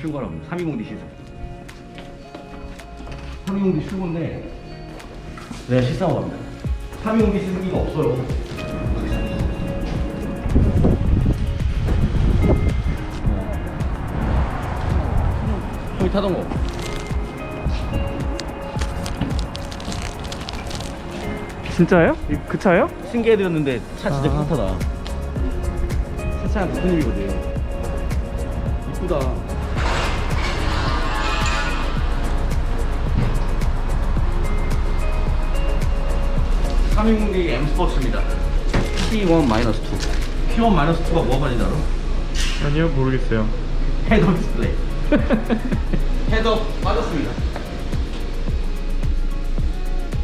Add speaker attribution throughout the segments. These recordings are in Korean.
Speaker 1: 출고랍니다. 320D 시승 320D 출고인데 내가 시승하고 갑니다. 320D 시승기가 없어요. 타던 거.
Speaker 2: 진짜요? 이- 그 차요?
Speaker 1: 신기해드렸는데 차 진짜
Speaker 2: 아.
Speaker 1: 깨끗하다. 세차가 무슨 일이거든. 이쁘다 삼인공디 M 스포츠입니다. P1 마이너스 2 P1 마이너스 2가 뭐가 빠진지 알아?
Speaker 2: 아니요 모르겠어요.
Speaker 1: 헤드업 디스플레이 헤드업 빠졌습니다.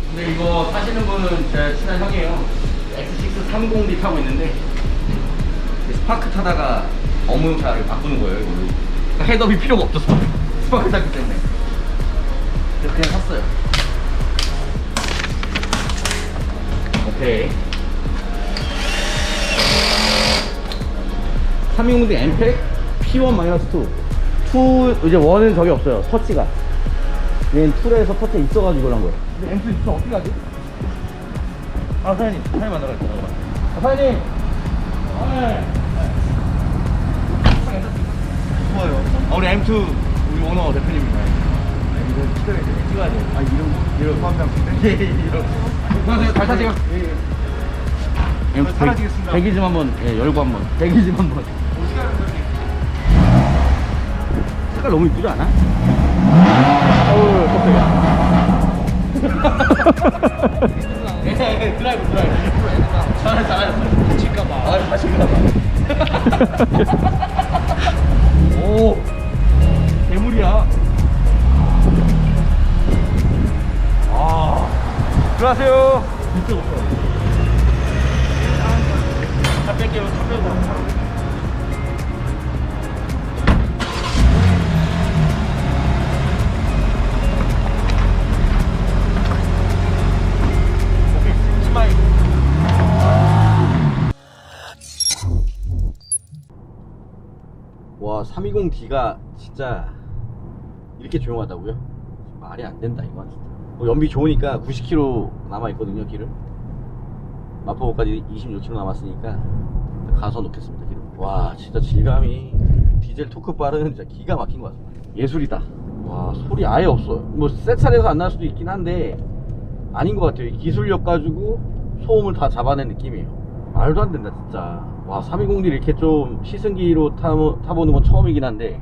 Speaker 1: 근데 이거 타시는 분은 제 친한 형이에요. X6 30D 타고 있는데 스파크 타다가 업무용 차를 바꾸는 거예요 이걸로. 그러니까 헤드업이 필요가 없죠 스파크. 스파크 탔기 때문에. 그래서 그냥 샀어요 오케이 320D 엠팩 P1-2 2 이제 1은 저기 없어요. 터치가. 얘는 2에서 터치가 있어가지고 그런 거예요. 근데 M2 진짜 어떻게 하지? 아 사장님. 사장님 만나러 갈게요 아, 사장님! 아, 네. 좋아요. 아, 우리 M2 우리 오너 대표님입니다. 이거 찍어야 돼. 찍어야 돼 아 이런 이런 포함장인데 예 이런 안녕하세요 잘 타세요 예, 예.
Speaker 2: 예, 잘 사라지겠습니다.
Speaker 1: 대기 좀 한번 예, 열고 한번 대기 좀 한번 색깔 너무 이쁘지 않아?
Speaker 2: 어우 깜짝이야
Speaker 1: 드라이브 드라이브 잘했어 잘했어 다칠까봐 아 다칠까봐 오 대물이야 아
Speaker 2: 들어가세요
Speaker 1: 이쪽 없어 와 320D가 진짜 이렇게 조용하다고요? 말이 안 된다 이거 진짜. 뭐 연비 좋으니까 90km 남아 있거든요 길을 마포까지 26km 남았으니까 가서 놓겠습니다 기름. 와 진짜 질감이 디젤 토크발은 진짜 기가 막힌 것 같습니다. 예술이다. 와 소리 아예 없어요. 뭐새 차에서 안 날 수도 있긴 한데 아닌 것 같아요. 이 기술력 가지고 소음을 다 잡아낸 느낌이에요. 말도 안 된다 진짜. 와 320D 이렇게 좀 시승기로 타, 타보는 건 처음이긴 한데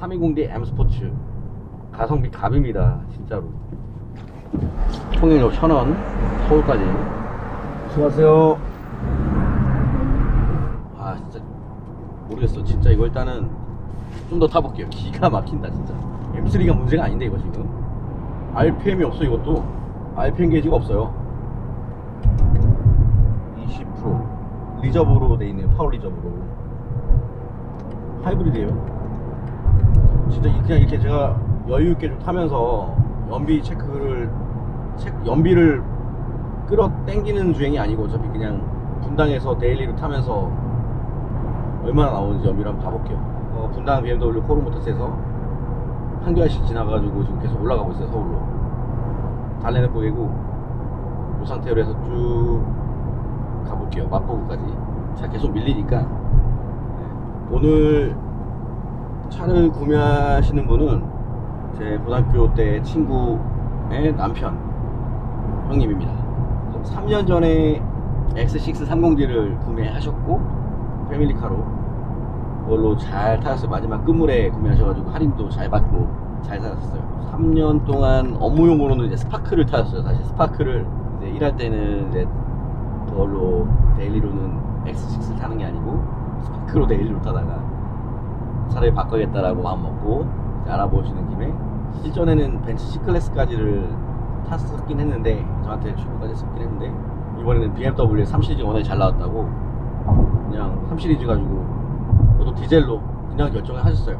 Speaker 1: 320D M 스포츠. 가성비 갑입니다 진짜로. 통행료 1000원 서울까지 수고하세요. 아 진짜 모르겠어. 진짜 이거 일단은 좀 더 타볼게요. 기가 막힌다 진짜. M3가 문제가 아닌데 이거 지금. RPM이 없어 이것도. RPM 게이지가 없어요. 20% 리저브로 돼 있네요. 파워 리저브로. 하이브리드예요. 진짜 이- 그냥 이렇게 제가 여유 있게 좀 타면서 연비 체크를 체, 연비를 끌어 당기는 주행이 아니고 어차피 그냥 분당에서 데일리로 타면서 얼마나 나오는지 연비를 한번 봐볼게요. 어, 분당 BMW 코르모터스에서 한교안씩 지나가지고 지금 계속 올라가고 있어요 서울로. 달래는 고개고 이 상태로 해서 쭉 가볼게요 마포구까지. 차 계속 밀리니까. 네. 오늘 차를 구매하시는 분은 제 고등학교 때 친구의 남편 형님입니다 3년 전에 X6 30D를 구매하셨고 패밀리카로 그걸로 잘 타셨어요 마지막 끝물에 구매하셔가지고 할인도 잘 받고 잘 타셨어요. 3년 동안 업무용으로는 이제 스파크를 타셨어요. 사실 스파크를 이제 일할 때는 이제 그걸로 데일리로는 X6를 타는 게 아니고 스파크로 데일리로 타다가 차를 바꿔야겠다라고 마음 먹고 이제 알아보시는 김에 실전에는 벤츠 C클래스까지를 탔었긴 했는데 저한테 출고까지 했었긴 했는데 이번에는 BMW 3 시리즈 워낙 잘 나왔다고 그냥 3 시리즈 가지고 저도 디젤로 그냥 결정을 하셨어요.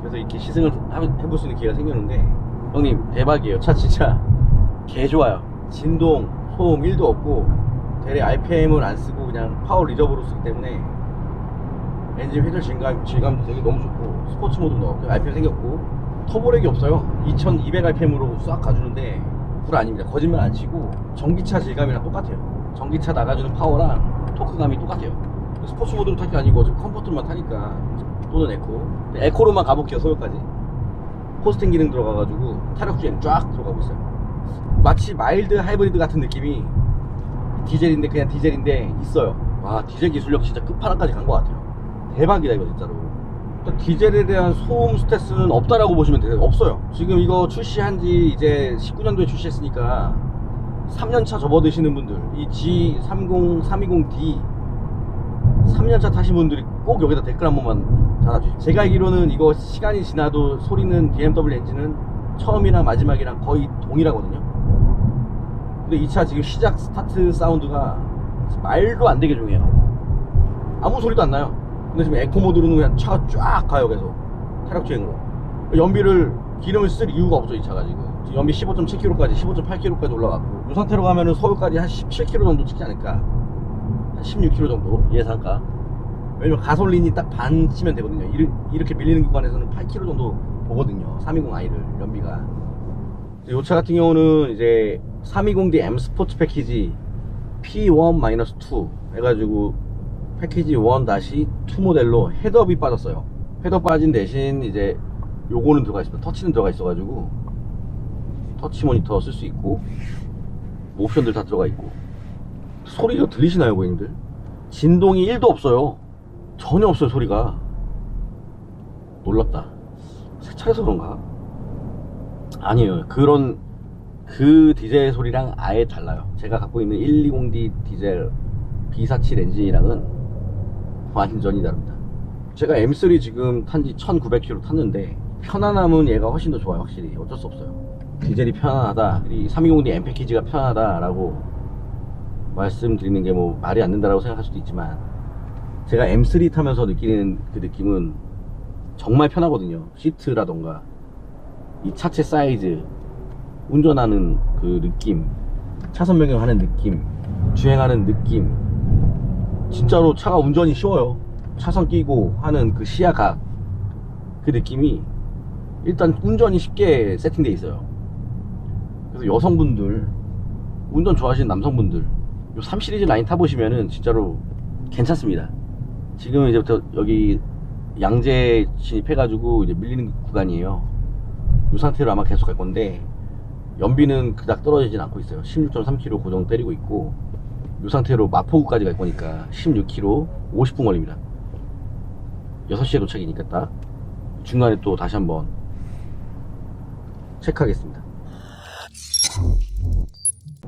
Speaker 1: 그래서 이렇게 시승을 하- 해볼 수 있는 기회가 생겼는데 형님 대박이에요. 차 진짜 개 좋아요. 진동 소음 1도 없고 대리 RPM을 안 쓰고 그냥 파워 리저브로 쓰기 때문에 엔진 회전 질감, 질감도 되게 너무 좋고 스포츠 모드도 넣었고 RPM 생겼고 터보렉이 없어요. 2200rpm으로 싹 가주는데 불 아닙니다. 거짓말 안 치고 전기차 질감이랑 똑같아요. 전기차 나가주는 파워랑 토크감이 똑같아요. 스포츠 모드로 탈 게 아니고 지금 컴포트만 타니까 또는 에코 에코로만 가볼게요 서울까지. 포스팅 기능 들어가가지고 타력 주행 쫙 들어가고 있어요. 마치 마일드 하이브리드 같은 느낌이 디젤인데 그냥 디젤인데 있어요. 와 디젤 기술력 진짜 끝판왕까지 간 것 같아요. 대박이다 이거 진짜로 디젤에 대한 소음 스트레스는 없다라고 보시면 돼요. 없어요. 지금 이거 출시한 지 이제 19년도에 출시했으니까 3년차 접어드시는 분들 이 G30 320D 3년차 타신 분들이 꼭 여기다 댓글 한 번만 달아주세요 제가 알기로는 이거 시간이 지나도 소리는 BMW 엔진은 처음이랑 마지막이랑 거의 동일하거든요. 근데 이 차 지금 시작 스타트 사운드가 말도 안 되게 조용해요. 아무 소리도 안 나요 근데 지금 에코 모드로는 그냥 차가 쫙 가요 계속. 타력 주행으로. 연비를 기름을 쓸 이유가 없죠 이 차가 지금. 연비 15.7km까지 15.8km까지 올라갔고. 이 상태로 가면은 서울까지 한 17km 정도 찍지 않을까? 한 16km 정도 예상가. 왜냐면 가솔린이 딱 반 치면 되거든요. 이렇게 밀리는 구간에서는 8km 정도 보거든요. 320i를 연비가. 이 차 같은 경우는 이제 320D M 스포츠 패키지 P1-2 해가지고 패키지 1-2 모델로 헤드업이 빠졌어요. 헤드업 빠진 대신 이제 요거는 들어가 있습니다. 터치는 들어가 있어 가지고 터치 모니터 쓸 수 있고 뭐 옵션들 다 들어가 있고. 소리가 들리시나요 고객님들? 진동이 1도 없어요. 전혀 없어요 소리가. 놀랍다. 새 차라서 그런가? 아니에요. 그런 그 디젤 소리랑 아예 달라요. 제가 갖고 있는 120D 디젤 B47 엔진이랑은 완전히 다릅니다. 제가 M3 지금 탄지 1900km 탔는데 편안함은 얘가 훨씬 더 좋아요 확실히. 어쩔 수 없어요. 디젤이 편안하다. 이 320D M 패키지가 편하다라고 말씀드리는 게 뭐 말이 안 된다라고 생각할 수도 있지만 제가 M3 타면서 느끼는 그 느낌은 정말 편하거든요. 시트라던가 이 차체 사이즈 운전하는 그 느낌 차선 변경하는 느낌 주행하는 느낌 진짜로 차가 운전이 쉬워요. 차선 끼고 하는 그 시야각 그 느낌이 일단 운전이 쉽게 세팅돼 있어요. 그래서 여성분들 운전 좋아하시는 남성분들 요 3 시리즈 라인 타보시면은 진짜로 괜찮습니다. 지금 이제부터 여기 양재 진입해가지고 이제 밀리는 구간이에요. 이 상태로 아마 계속 갈 건데 연비는 그닥 떨어지진 않고 있어요. 16.3km 고정 때리고 있고 이 상태로 마포구까지 갈 거니까 16km 50분 걸립니다. 6시에 도착이니까 딱 중간에 또 다시 한번 체크하겠습니다.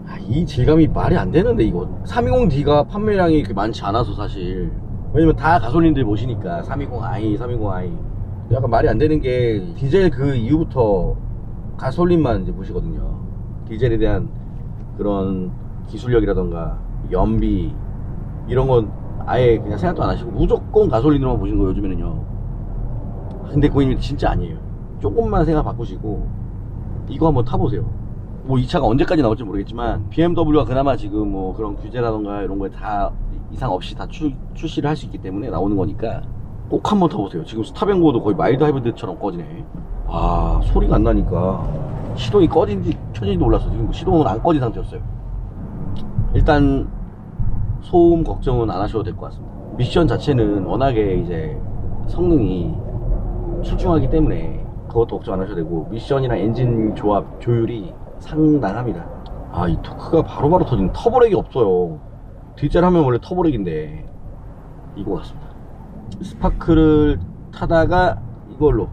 Speaker 1: 아, 이 질감이 말이 안 되는데 이거. 320D가 판매량이 그렇게 많지 않아서 사실. 왜냐면 다 가솔린들 모시니까. 320i 320i 약간 말이 안 되는 게 디젤 그 이후부터 가솔린만 이제 보시거든요. 디젤에 대한 그런 기술력이라던가 연비 이런 건 아예 그냥 생각도 안 하시고 무조건 가솔린으로만 보시는 거예요 요즘에는요. 근데 고객님 진짜 아니에요. 조금만 생각 바꾸시고 이거 한번 타보세요. 뭐 이 차가 언제까지 나올지 모르겠지만 BMW가 그나마 지금 뭐 그런 규제라던가 이런 거에 다 이상 없이 다 출, 출시를 할 수 있기 때문에 나오는 거니까 꼭 한번 타보세요. 지금 스타뱅고도 거의 마일드 하이브리드처럼 꺼지네. 아 소리가 안 나니까 시동이 꺼진지 켜진지도 몰랐어 지금 시동은 안 꺼진 상태였어요. 일단 소음 걱정은 안 하셔도 될 것 같습니다. 미션 자체는 워낙에 이제 성능이 출중하기 때문에 그것도 걱정 안 하셔도 되고 미션이랑 엔진 조합 조율이 상당합니다. 아 이 토크가 바로바로 터지는 터보렉이 없어요. 뒷자리 하면 원래 터보렉인데. 이거 같습니다. 스파크를 타다가 이걸로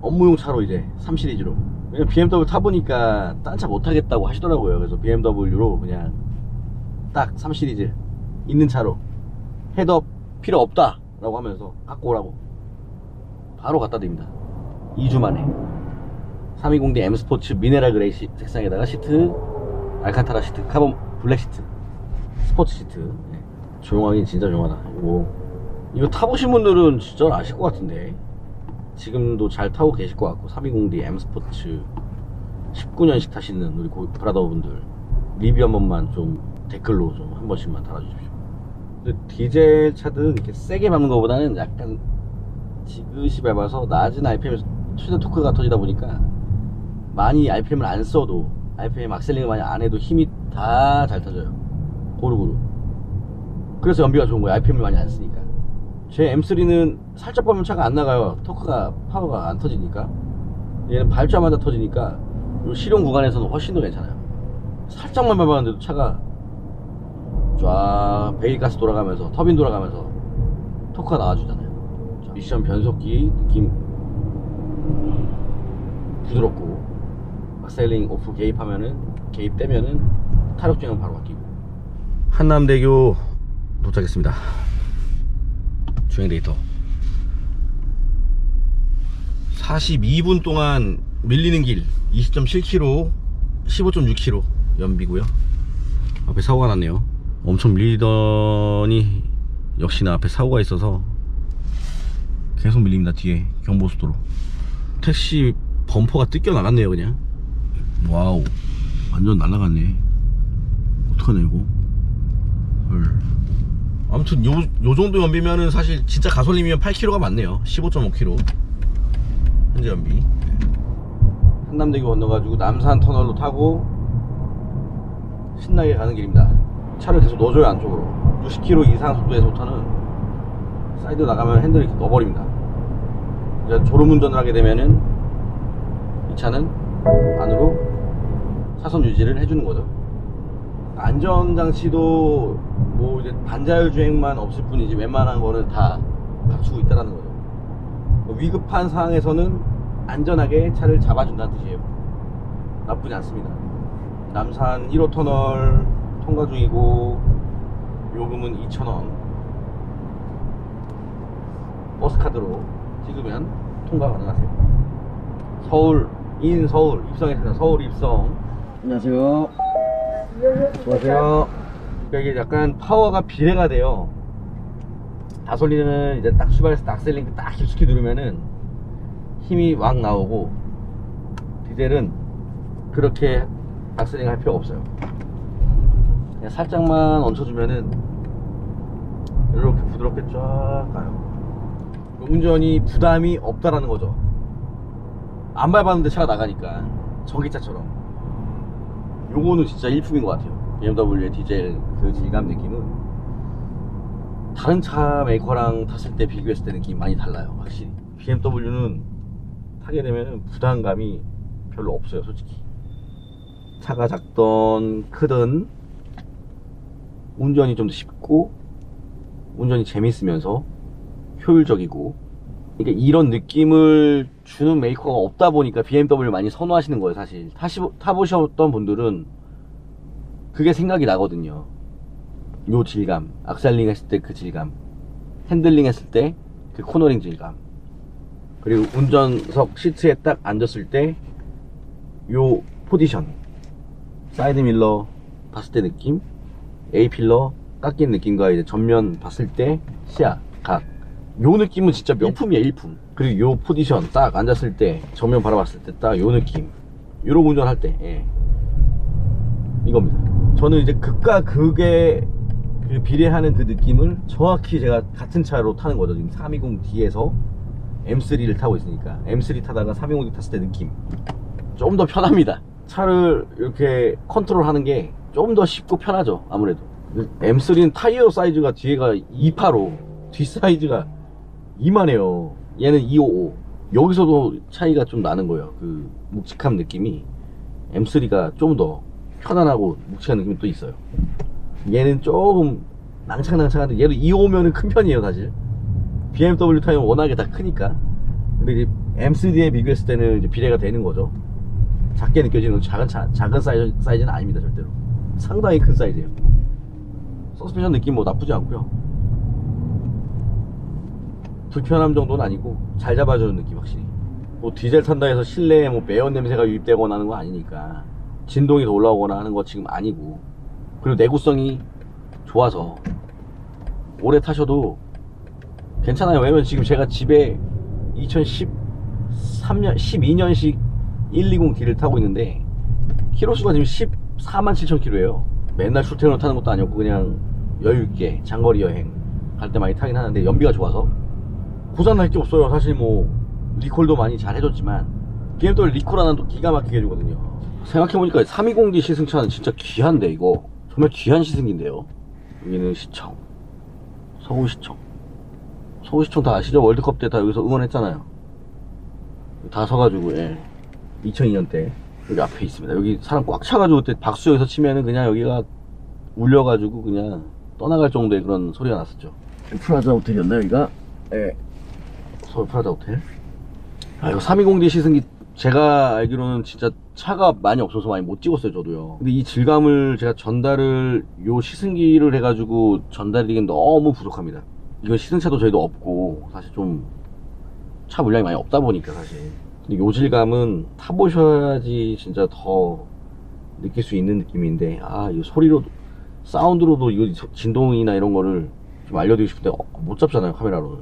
Speaker 1: 업무용 차로 이제 3 시리즈로. 왜냐면 BMW 타보니까 딴 차 못타겠다고 하시더라고요. 그래서 BMW로 그냥 딱 3 시리즈 있는 차로 헤드업 필요 없다 라고 하면서 갖고 오라고 바로 갖다 드립니다. 2주 만에. 320D M 스포츠 미네랄 그레이 시- 색상에다가 시트 알칸타라 시트 카본 블랙 시트 스포츠 시트. 네. 조용하긴 진짜 조용하다. 이거 이거 타보신 분들은 진짜 아실 것 같은데. 지금도 잘 타고 계실 것 같고 320D M 스포츠 19년씩 타시는 우리 고- 브라더 분들 리뷰 한 번만 좀 댓글로 좀 한 번씩만 달아주십시오. 근데 디젤 차들은 이렇게 세게 밟는 것보다는 약간 지그시 밟아서 낮은 RPM에서 최대 토크가 터지다 보니까 많이 RPM을 안 써도 RPM 악셀링을 많이 안 해도 힘이 다 잘 터져요. 고루고루. 그래서 연비가 좋은 거예요. RPM을 많이 안 쓰니까. 제 M3는 살짝 밟으면 차가 안 나가요. 토크가 파워가 안 터지니까. 얘는 밟자마자 터지니까 요 실용 구간에서는 훨씬 더 괜찮아요. 살짝만 밟았는데도 차가 쫙 배기가스 돌아가면서 터빈 돌아가면서 토크가 나와주잖아요. 자, 미션 변속기 느낌. 부드럽고 악셀링 오프 개입하면은 개입되면은 타력 주행 바로 바뀌고. 한남대교 도착했습니다. 주행 데이터. 42분 동안 밀리는 길 20.7km 15.6km 연비고요. 앞에 사고가 났네요 엄청 밀리더니 역시나 앞에 사고가 있어서 계속 밀립니다 뒤에 경보속도로. 택시 범퍼가 뜯겨 나갔네요 그냥. 와우. 완전 날라갔네. 어떡하냐 이거? 헐. 아무튼 요, 요 정도 연비면은 사실 진짜 가솔린이면 8km가 맞네요. 15.5km 현재 연비. 네. 한남대교 건너가지고 남산 터널로 타고 신나게 가는 길입니다 차를 계속 넣어줘요 안쪽으로. 60km 이상 속도에서부터는 사이드 나가면 핸들을 이렇게 넣어버립니다. 이제 졸음운전을 하게 되면은 이 차는 안으로 차선 유지를 해주는 거죠. 안전장치도 뭐 이제 반자율 주행만 없을 뿐이지 웬만한 거는 다 갖추고 있다는 거죠. 뭐 위급한 상황에서는 안전하게 차를 잡아준다는 뜻이에요. 나쁘지 않습니다. 남산 1호 터널 통과 중이고 요금은 2,000원. 버스카드로 찍으면 통과 가능하세요. 서울 인 서울 입성했습니다 서울 입성. 안녕하세요. 안녕하세요. 그러니까 이게 약간 파워가 비례가 돼요. 가솔린은 이제 딱 출발해서 악셀링 딱 깊숙이 누르면은 힘이 막 나오고 디젤은 그렇게 악셀링 할 필요가 없어요 그냥 살짝만 얹혀주면은 이렇게 부드럽게 쫙 가요. 운전이 부담이 없다라는 거죠. 안 밟았는데 차가 나가니까 전기차처럼. 요거는 진짜 일품인 것 같아요. BMW의 디젤 그 질감 느낌은. 다른 차 메이커랑 탔을 때 비교했을 때 느낌이 많이 달라요 확실히. BMW는 타게 되면 부담감이 별로 없어요 솔직히. 차가 작던 크든 운전이 좀 더 쉽고 운전이 재밌으면서 효율적이고. 그러니까 이런 느낌을 주는 메이커가 없다 보니까 BMW 를 많이 선호하시는 거예요 사실. 타시, 타보셨던 분들은 그게 생각이 나거든요. 요 질감. 악셀링 했을 때 그 질감. 핸들링 했을 때 그 코너링 질감. 그리고 운전석 시트에 딱 앉았을 때 요 포지션. 사이드 밀러 봤을 때 느낌 A 필러 깎인 느낌과 이제 전면 봤을 때 시야 각. 요 느낌은 진짜 명품이야 일품. 그리고 요 포지션 딱 앉았을 때 정면 바라봤을 때 딱 요 느낌. 요런 운전할 때 예. 이겁니다. 저는 이제 극과 극의 그 비례하는 그 느낌을 정확히 제가 같은 차로 타는 거죠. 지금 320D에서 M3를 타고 있으니까. M3 타다가 320D 탔을 때 느낌. 좀 더 편합니다. 차를 이렇게 컨트롤 하는 게 좀더 쉽고 편하죠 아무래도. M3는 타이어 사이즈가 뒤에가 285 뒷 사이즈가 이만해요. 얘는 255 여기서도 차이가 좀 나는 거예요 그 묵직함 느낌이. M3가 좀 더 편안하고 묵직한 느낌이 또 있어요. 얘는 조금 낭창낭창한데 얘도 255면은 큰 편이에요 사실. BMW 타이어는 워낙에 다 크니까. 근데 이제 M3에 비교했을 때는 비례가 되는 거죠. 작게 느껴지는 작은 차, 작은 사이즈, 사이즈는 아닙니다 절대로 상당히 큰 사이즈예요. 서스펜션 느낌 뭐 나쁘지 않고요. 불편함 정도는 아니고 잘 잡아주는 느낌 확실히. 뭐 디젤 탄다 해서 실내에 뭐 매연 냄새가 유입되거나 하는 거 아니니까 진동이 더 올라오거나 하는 거 지금 아니고 그리고 내구성이 좋아서 오래 타셔도 괜찮아요. 왜냐면 지금 제가 집에 2013년 12년식 120D를 타고 있는데 키로수가 지금 10 47,000km예요. 맨날 출퇴근을 타는 것도 아니었고 그냥 여유 있게 장거리 여행 갈 때 많이 타긴 하는데 연비가 좋아서 고장 날 게 없어요. 사실 뭐 리콜도 많이 잘 해줬지만 BMW 리콜 하나 도 기가 막히게 해주거든요. 생각해보니까 320D 시승차는 진짜 귀한데 이거 정말 귀한 시승기인데요. 여기는 시청 서울시청 서울시청 다 아시죠? 월드컵 때 다 여기서 응원했잖아요. 다 서가지고 예. 2002년 때 여기 앞에 있습니다. 여기 사람 꽉 차가지고 그때 박수 여기서 치면은 그냥 여기가 울려가지고 그냥 떠나갈 정도의 그런 소리가 났었죠. 프라자 호텔이었나요, 여기가? 예. 서울 프라자 호텔. 아, 이거 320D 시승기 제가 알기로는 진짜 차가 많이 없어서 많이 못 찍었어요, 저도요. 근데 이 질감을 제가 전달을 요 시승기를 해가지고 전달드리기엔 너무 부족합니다. 이건 시승차도 저희도 없고 사실 좀 차 물량이 많이 없다 보니까 사실. 근데 요 질감은 타보셔야지 진짜 더 느낄 수 있는 느낌인데 아 이거 소리로 사운드로도 이거 저- 진동이나 이런 거를 좀 알려드리고 싶은데 어, 못 잡잖아요 카메라로는.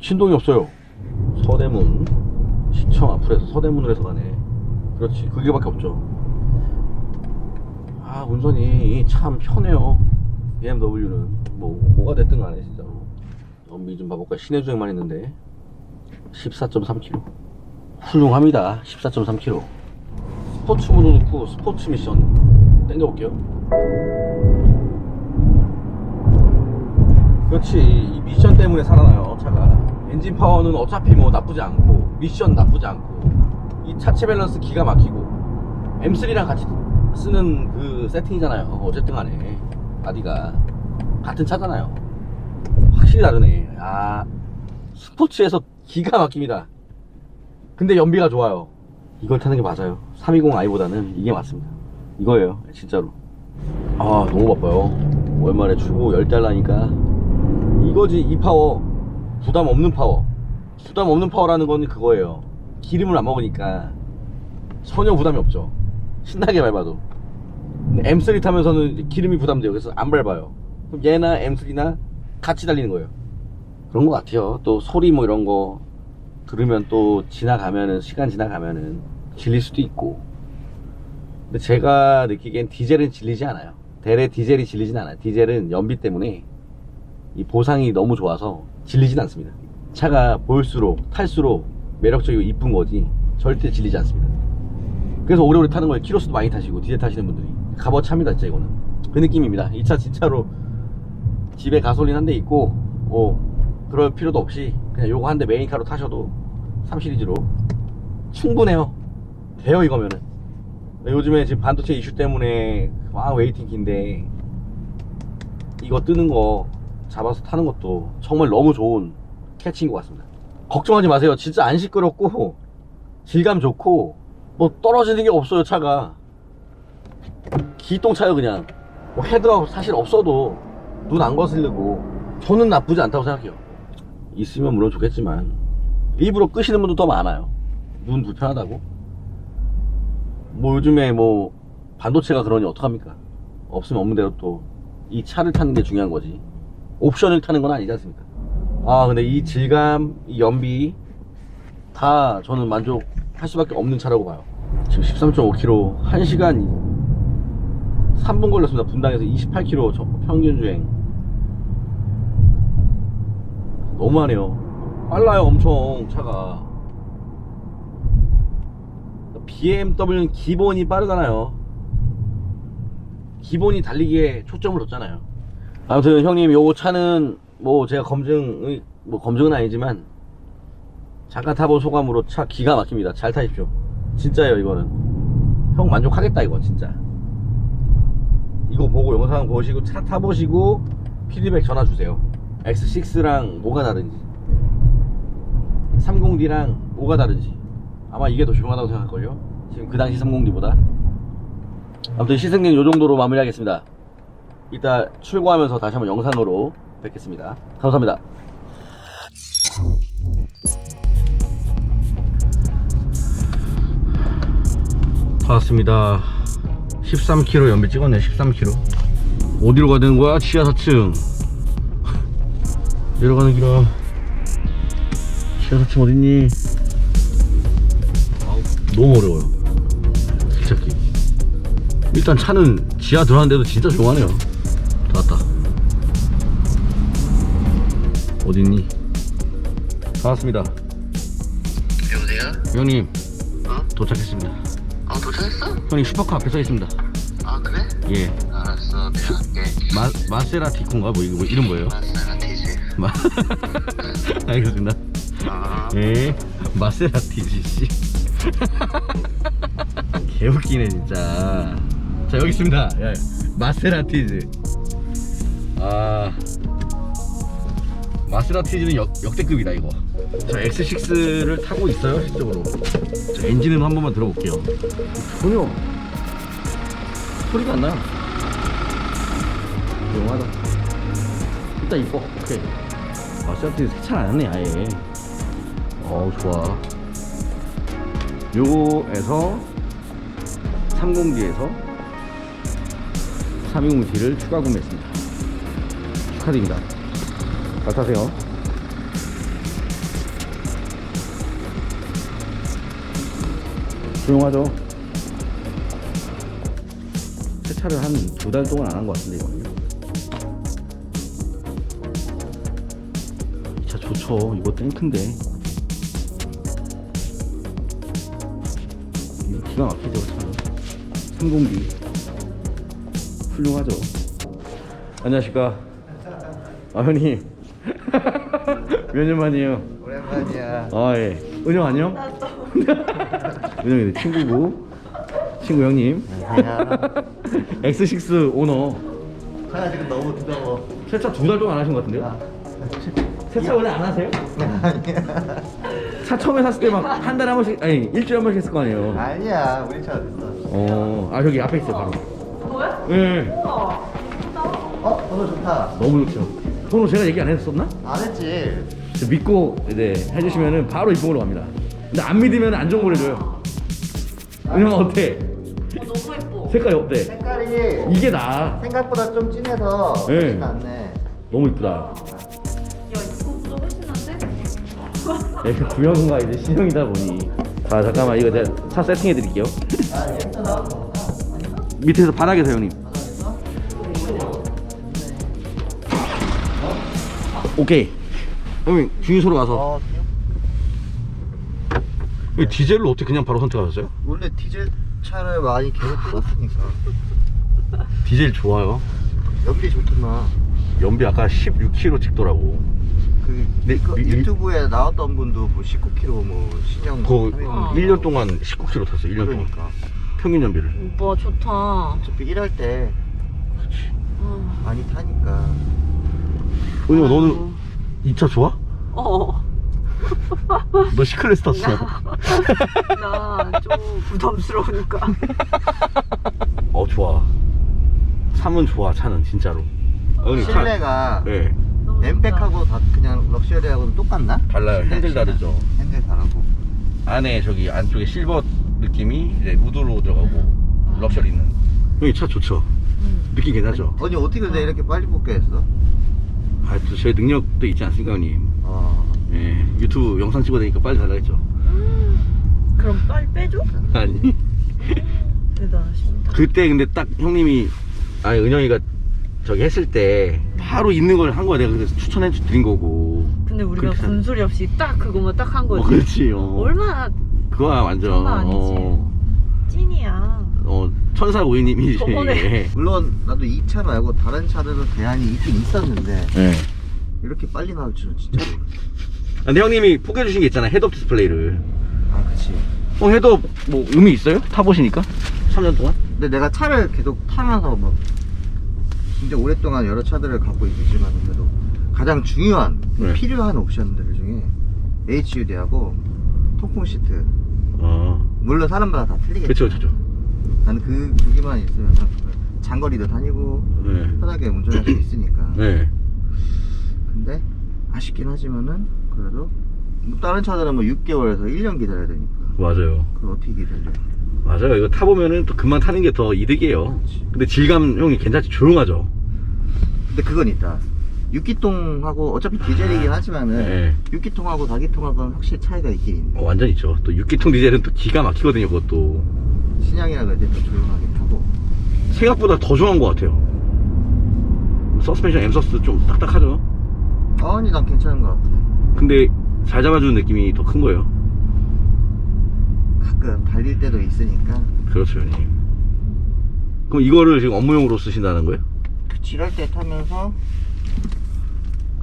Speaker 1: 진동이 없어요. 서대문 시청 앞으로 해서 서대문으로 해서 가네. 그렇지. 그게밖에 없죠. 아 운전이 참 편해요. BMW는. 뭐 뭐가 됐든 간에 진짜로. 연비 좀 봐볼까 시내 주행만 했는데. 14.3km 훌륭합니다. 14.3km 스포츠 모드 넣고 스포츠 미션. 땡겨볼게요. 그렇지 이 미션 때문에 살아나요 차가. 엔진 파워는 어차피 뭐 나쁘지 않고 미션 나쁘지 않고. 이 차체 밸런스 기가 막히고. M3랑 같이 쓰는 그 세팅이잖아요 어쨌든 간에. 바디가 같은 차잖아요. 확실히 다르네. 아 스포츠에서 기가 막힙니다 근데 연비가 좋아요. 이걸 타는 게 맞아요. 320i보다는 이게 맞습니다. 이거예요 진짜로. 아 너무 바빠요. 월말에 출고 열달 나니까. 이거지 이 파워. 부담 없는 파워. 부담 없는 파워라는 건 그거예요. 기름을 안 먹으니까 전혀 부담이 없죠. 신나게 밟아도. 근데 M3 타면서는 기름이 부담돼요. 그래서 안 밟아요. 그럼 얘나 M3나 같이 달리는 거예요. 그런 것 같아요. 또 소리 뭐 이런 거 들으면 또 지나가면은 시간 지나가면은 질릴 수도 있고. 근데 제가 느끼기엔 디젤은 질리지 않아요. 대래 디젤이 질리진 않아요. 디젤은 연비 때문에 이 보상이 너무 좋아서 질리진 않습니다. 차가 볼수록 탈수록 매력적이고 이쁜 거지 절대 질리지 않습니다. 그래서 오래오래 타는 거예요. 키로수도 많이 타시고 디젤 타시는 분들이. 값어차입니다 진짜 이거는. 그 느낌입니다. 이 차 진짜로 집에 가솔린 한 대 있고 뭐 그럴 필요도 없이 그냥 요거 한 대 메인카로 타셔도 3 시리즈로 충분해요. 돼요 이거면은. 요즘에 지금 반도체 이슈 때문에 와 웨이팅 긴데 이거 뜨는 거 잡아서 타는 것도 정말 너무 좋은 캐치인 것 같습니다. 걱정하지 마세요. 진짜 안 시끄럽고 질감 좋고 뭐 떨어지는 게 없어요 차가. 기똥차요 그냥. 뭐 헤드가 사실 없어도 눈 안 거슬리고 저는 나쁘지 않다고 생각해요 있으면 물론 좋겠지만 일부러 끄시는 분도 더 많아요. 눈 불편하다고? 뭐 요즘에 뭐 반도체가 그러니 어떡합니까? 없으면 없는 대로 또 이 차를 타는 게 중요한 거지. 옵션을 타는 건 아니지 않습니까? 아 근데 이 질감 이 연비 다 저는 만족할 수밖에 없는 차라고 봐요. 지금 13.5km 1시간 3분 걸렸습니다. 분당에서 28km 저- 평균 주행 너무하네요. 빨라요 엄청 차가. BMW는 기본이 빠르잖아요. 기본이 달리기에 초점을 뒀잖아요. 아무튼 형님 요 차는 뭐 제가 검증 뭐 검증은 아니지만 잠깐 타본 소감으로 차 기가 막힙니다. 잘 타십시오. 진짜예요 이거는. 형 만족하겠다 이거 진짜. 이거 보고 영상 보시고 차 타보시고 피드백 전화 주세요 X6랑 뭐가 다른지 30D랑 뭐가 다른지. 아마 이게 더 조용하다고 생각할걸요? 지금 그 당시 30D보다. 아무튼 시승기는 요 정도로 마무리하겠습니다. 이따 출고하면서 다시 한번 영상으로 뵙겠습니다. 감사합니다. 다 왔습니다. 13km 연비 찍었네 13km 어디로 가야 되는 거야? 지하 4층 내려가는 길아 지하 4층 어딨니? 너무 어려워요 길 찾기 일단 차는 지하 들어왔는데도 진짜 조용하네요 다 왔다 어딨니? 반갑습니다.
Speaker 3: 여보세요?
Speaker 1: 형님
Speaker 3: 어?
Speaker 1: 도착했습니다.
Speaker 3: 어 도착했어?
Speaker 1: 형님 슈퍼카 앞에 서 있습니다.
Speaker 3: 아 그래?
Speaker 1: 예.
Speaker 3: 알았어 내가 갈게
Speaker 1: 마 마세라티콘가 뭐 이거 뭐 이름 뭐예요?
Speaker 3: 마사라티즈
Speaker 1: 마 알겠습니다.
Speaker 3: 아
Speaker 1: 예. 마세라티지 씨. 개웃기네 진짜. 자 여기 있습니다. 예. 마세라티즈. 아 마세라티즈는 역, 역대급이다 이거. 자 X6를 타고 있어요 실적으로. 자 엔진음 한 번만 들어볼게요. 전혀 소리가 안 나요. 조용하다. 일단 이뻐. 오케이. 마세라티즈 세차를 안 했네 아예. 어우 좋아. 요거에서 30D에서 320D를 추가 구매했습니다. 축하드립니다. 잘 타세요. 조용하죠? 세차를 한 두 달 동안 안 한 것 같은데, 이거 이 좋죠. 이거 탱크인데. 이거 기가 막히죠, 참. 30B. 훌륭하죠. 안녕하십니까. 아, 형님. 몇 년 만이에요?
Speaker 3: 오랜만이야
Speaker 1: 아, 예. 은영 안녕? 은영이 내 친구고. 친구 형님. X6 오너.
Speaker 3: 차가 지금 너무 뜨거워
Speaker 1: 세차 두 달 동안 안 하신 것 같은데요? 세차 원래 안 하세요?
Speaker 3: 아니야
Speaker 1: 차 처음에 샀을 때 막 한 달에 한 번씩, 아니, 일주일에 한 번씩 했을 거 아니에요?
Speaker 3: 아니야 우리 차 어딨어
Speaker 1: 어, 아, 저기 앞에 있어요, 바로.
Speaker 4: 뭐야?
Speaker 1: 예.
Speaker 3: 어? 번호 좋다
Speaker 1: 너무 좋죠. 번호 제가 얘기 안 했었나?
Speaker 3: 안 했지
Speaker 1: 저 믿고 이제 해주시면은 바로 걸로 갑니다. 근데 안 믿으면 안 좋은 걸 해줘요. 은영아 어때?
Speaker 4: 어, 너무 예뻐.
Speaker 1: 색깔이 어때?
Speaker 3: 색깔이
Speaker 1: 이게 나.
Speaker 3: 생각보다 좀 진해서
Speaker 1: 네.
Speaker 3: 훨씬 낫네
Speaker 1: 너무 이쁘다.
Speaker 4: 난데?
Speaker 1: 내가 구형과 이제 신형이다 보니. 자 잠깐만 이거 제가 차 세팅해 드릴게요.
Speaker 3: 아
Speaker 1: 밑에서 바닥에서 형님. 오케이. 형님 주유소로 가서. 어이 디젤로 어떻게 그냥 바로 선택하셨어요?
Speaker 3: 원래 디젤 차를 많이 계속 끌었으니까
Speaker 1: 디젤 좋아요.
Speaker 3: 연비 좋구나
Speaker 1: 연비 아까 16km 찍더라고.
Speaker 3: 그,
Speaker 1: 네,
Speaker 3: 그
Speaker 1: 이-
Speaker 3: 유튜브에 나왔던 분도 뭐 19km 뭐 신형
Speaker 1: 그거
Speaker 3: 320.
Speaker 4: 어.
Speaker 1: 1년 동안 19km 탔어요. 1년 동안.
Speaker 3: 그러니까
Speaker 1: 평균 연비를.
Speaker 4: 오빠 좋다.
Speaker 3: 어차피 일할 때
Speaker 4: 어.
Speaker 3: 많이 타니까
Speaker 1: 은영 너는 이 차 좋아?
Speaker 4: 어.
Speaker 1: 너 시클레스 탔어.
Speaker 4: 나 좀 부담스러우니까.
Speaker 1: 어 좋아. 3은 좋아 차는 진짜로. 어,
Speaker 3: 실내가
Speaker 1: 네.
Speaker 3: 엠팩하고 다 그냥 럭셔리하고는 똑같나?
Speaker 1: 달라요. 핸들 다르죠.
Speaker 3: 핸들 다르고
Speaker 1: 안에 저기 안쪽에 실버 느낌이 이제 우드로 들어가고 럭셔리는. 형이 차 좋죠.
Speaker 4: 음.
Speaker 1: 느낌 괜찮죠.
Speaker 3: 아니 어떻게 근데 이렇게 빨리 뽑게 했어?
Speaker 1: 아 또 저희 능력도 있지 않습니까 형님.
Speaker 3: 어
Speaker 1: 예 유튜브 영상 찍어야 되니까 빨리 달라겠죠.
Speaker 4: 그럼 빨리 빼줘?
Speaker 1: 아니.
Speaker 4: 대단하십니다.
Speaker 1: 그때 근데 딱 형님이 아니 은영이가 저기 했을 때 바로 있는 걸 한 거야 내가 그래서 추천해 드린 거고
Speaker 4: 근데 우리가
Speaker 1: 그렇게
Speaker 4: 군소리 없이 딱 그거만 딱한
Speaker 1: 어,
Speaker 4: 거지.
Speaker 1: 그렇지 어.
Speaker 4: 얼마나
Speaker 1: 그거야 완전
Speaker 4: 장난 아니지.
Speaker 1: 어,
Speaker 4: 찐이야.
Speaker 1: 어 천사 고객님이지
Speaker 4: 저번에.
Speaker 3: 물론 나도 이 차 말고 다른 차들은 대안이 있긴 있었는데
Speaker 1: 예.
Speaker 3: 이렇게 빨리 나올 줄은 진짜 몰랐어
Speaker 1: 근데 형님이 포개 주신 게 있잖아 헤드업 디스플레이를
Speaker 3: 아 그치
Speaker 1: 어 헤드업 뭐 의미 있어요? 타보시니까? 3년 동안?
Speaker 3: 근데 내가 차를 계속 타면서 뭐 진짜 오랫동안 여러 차들을 갖고 있지만 그래도 가장 중요한
Speaker 1: 네.
Speaker 3: 필요한 옵션들 중에 HUD하고 통풍 시트.
Speaker 1: 어
Speaker 3: 물론 사람마다 다 틀리겠지
Speaker 1: 그쵸 그쵸
Speaker 3: 나는 그두 개만 있으면 장거리도 다니고
Speaker 1: 네.
Speaker 3: 편하게 운전할 수 있으니까.
Speaker 1: 네.
Speaker 3: 근데 아쉽긴 하지만은 그래도 뭐 다른 차들은 뭐 6개월에서 1년 기다려야 되니까.
Speaker 1: 맞아요.
Speaker 3: 그걸 어떻게 기다려
Speaker 1: 맞아요. 이거 타보면은 또 금방 타는 게 더 이득이에요. 근데 질감 형이 괜찮지 조용하죠?
Speaker 3: 근데 그건 있다. 6기통하고 어차피 디젤이긴 하지만은
Speaker 1: 네.
Speaker 3: 6기통하고 4기통하고는 확실히 차이가 있긴 있네.
Speaker 1: 어, 완전 있죠. 또 6기통 디젤은 또 기가 막히거든요 그것도.
Speaker 3: 신형이라 그래도 더 조용하긴 하고.
Speaker 1: 생각보다 더 좋은 것 같아요. 서스펜션 엠서스 좀 딱딱하죠?
Speaker 3: 아니 난 괜찮은 것 같아.
Speaker 1: 근데 잘 잡아주는 느낌이 더 큰 거예요.
Speaker 3: 가끔 달릴 때도 있으니까
Speaker 1: 그렇죠, 형님. 그럼 이거를 지금 업무용으로 쓰신다는 거예요?
Speaker 3: 지랄 때 타면서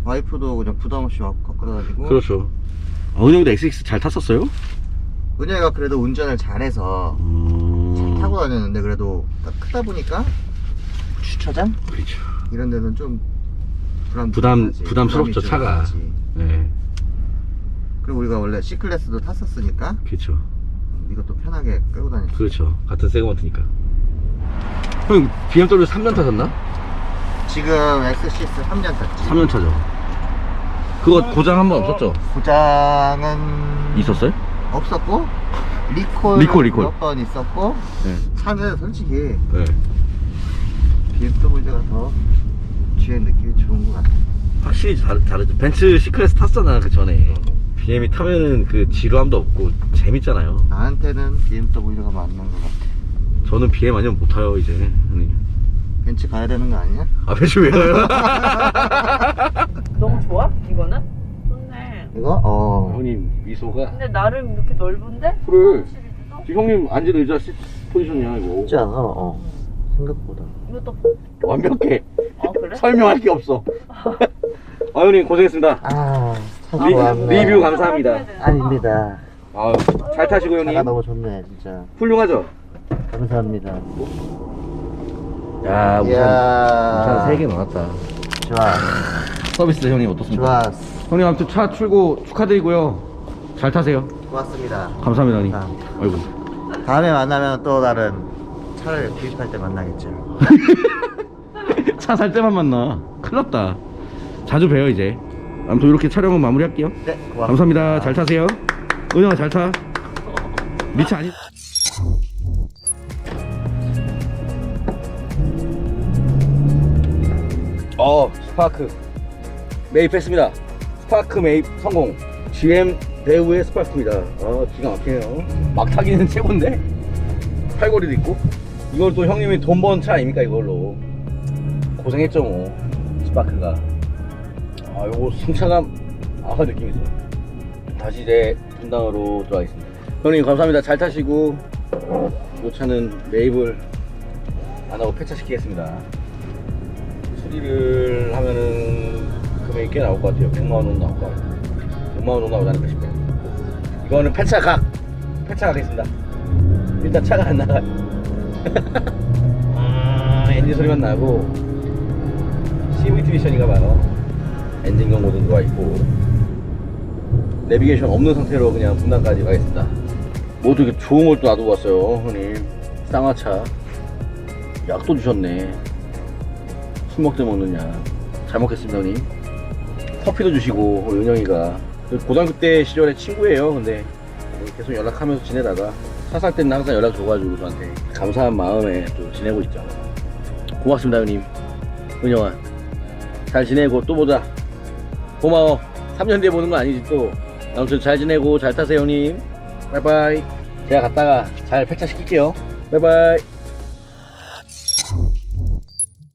Speaker 3: 와이프도 그냥 부담 없이 와- 갖고 다니고
Speaker 1: 그렇죠. 아, 은영도 XX 잘 탔었어요?
Speaker 3: 은혜가 그래도 운전을 잘해서
Speaker 1: 음...
Speaker 3: 타고 다녔는데 그래도 딱 크다 보니까 주차장
Speaker 1: 그렇죠.
Speaker 3: 이런 데는 좀 부담
Speaker 1: 부담- 부담스럽죠, 차가. 네,
Speaker 3: 그리고 우리가 원래 C클래스도 탔었으니까
Speaker 1: 그렇죠.
Speaker 3: 음, 이것도 편하게 끌고 수
Speaker 1: 그렇죠. 같은 새거먼트니까. 형, BMW 3년 타셨나?
Speaker 3: 지금 XC6 3년 탔지
Speaker 1: 3년 차죠. 그거 고장 한 번 없었죠?
Speaker 3: 고장은
Speaker 1: 있었어요?
Speaker 3: 없었고 리콜,
Speaker 1: 리콜, 리콜.
Speaker 3: 몇 번 있었고
Speaker 1: 네.
Speaker 3: 차는 솔직히
Speaker 1: 네.
Speaker 3: BMW가 더 주행 느낌이 좋은 것 같아
Speaker 1: 확실히 다르, 다르죠. 벤츠 C클래스 탔잖아, 그 전에. BM이 타면은 그 지루함도 없고 재밌잖아요.
Speaker 3: 나한테는 BMW가 맞는 것 같아
Speaker 1: 저는 BM 아니면 못 타요, 이제. 형님.
Speaker 3: 벤츠 가야 되는 거 아니야?
Speaker 1: 아, 벤츠 왜 가요?
Speaker 4: 너무 좋아? 이거는? 좋네.
Speaker 3: 이거? 어
Speaker 1: 형님, 미소가.
Speaker 4: 근데 나름 이렇게 넓은데?
Speaker 1: 그래.
Speaker 4: 시리즈도?
Speaker 1: 지금 형님 앉은 의자 시- 포지션이야, 이거.
Speaker 3: 쉽지 않아 어 생각보다
Speaker 4: 이것도
Speaker 1: 완벽해.
Speaker 4: 아 그래?
Speaker 1: 설명할 게 없어. 아, 형님, 고생했습니다.
Speaker 3: 아참
Speaker 1: 리,
Speaker 3: 좋았네
Speaker 1: 리뷰 감사합니다.
Speaker 3: 아닙니다
Speaker 1: 아, 잘 타시고,
Speaker 3: 차가
Speaker 1: 형님.
Speaker 3: 너무 좋네 진짜
Speaker 1: 훌륭하죠?
Speaker 3: 감사합니다
Speaker 1: 야, 우산,
Speaker 3: 이야.
Speaker 1: 우산 3개 나왔다.
Speaker 3: 좋아
Speaker 1: 서비스 형님 어떻습니까?
Speaker 3: 좋았어
Speaker 1: 형님 아무튼 차 출고 축하드리고요. 잘 타세요.
Speaker 3: 고맙습니다
Speaker 1: 감사합니다, 형님.
Speaker 3: 감사합니다.
Speaker 1: 아이고.
Speaker 3: 다음에 만나면 또 다른 차를 구입할 때 만나겠죠
Speaker 1: 차 살 때만 만나. 큰일 났다. 자주 봬요, 이제. 아무튼 이렇게 촬영은 마무리할게요.
Speaker 3: 네 고맙습니다
Speaker 1: 감사합니다. 잘 타세요. 은영아, 잘 타. 미차 아니. 어, 스파크. 매입했습니다. 스파크 매입 성공. GM 배우의 스파크입니다. 아, 기가 막히네요. 막 타기는 최고인데? 팔걸이도 있고. 이걸 또 형님이 돈 번 차 아닙니까, 이걸로. 고생했죠, 뭐. 스파크가. 아, 요거 승차감, 아, 느낌 있어. 다시 이제 분당으로 들어가겠습니다. 형님, 감사합니다. 잘 타시고, 요 차는 매입을 안 하고 폐차시키겠습니다. 수리를 하면은 금액이 꽤 나올 것 같아요. 100만 원 정도 나올 것 같아요. 100만 원 정도 나오지 않을까 싶어요. 이거는 폐차 각! 폐차 가겠습니다. 일단 차가 안 나가요. 아, 엔진 소리만 나고, CVT 미션인가 봐요. 엔진 경고도 들어와 있고, 내비게이션 없는 상태로 그냥 분당까지 가겠습니다. 뭐 되게 좋은 걸 또 놔두고 왔어요, 형님. 쌍화차. 약도 주셨네. 술 먹때 약. 잘 먹겠습니다, 형님. 커피도 주시고, 은영이가. 고등학교 때 시절에 친구예요, 근데. 계속 연락하면서 지내다가. 차살 때는 항상 연락 줘가지고 저한테 감사한 마음에 또 지내고 있죠. 고맙습니다, 형님. 은영아. 잘 지내고 또 보자. 고마워. 3년 뒤에 보는 거 아니지 또. 아무튼 잘 지내고 잘 타세요, 형님. 바이바이. 제가 갔다가 잘 폐차시킬게요. 바이바이.